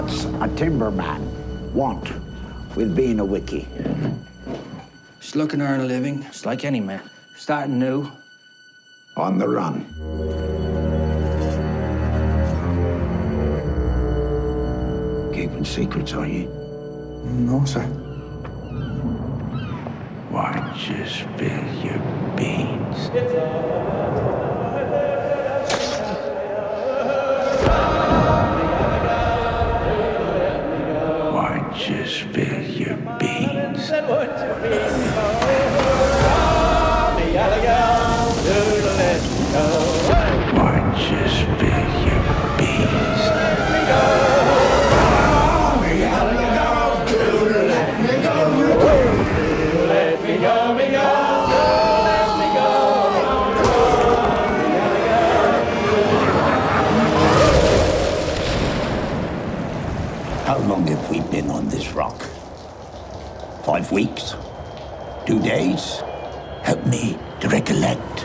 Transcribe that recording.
timberman want with being a wiki? Just looking to earn a living, just like any man. Starting new. On the run. Keeping secrets, are you? No, sir. Why don't you spill your beans? Don't spill your beans? How long have we been on this rock? Five weeks? Two days? Help me to recollect.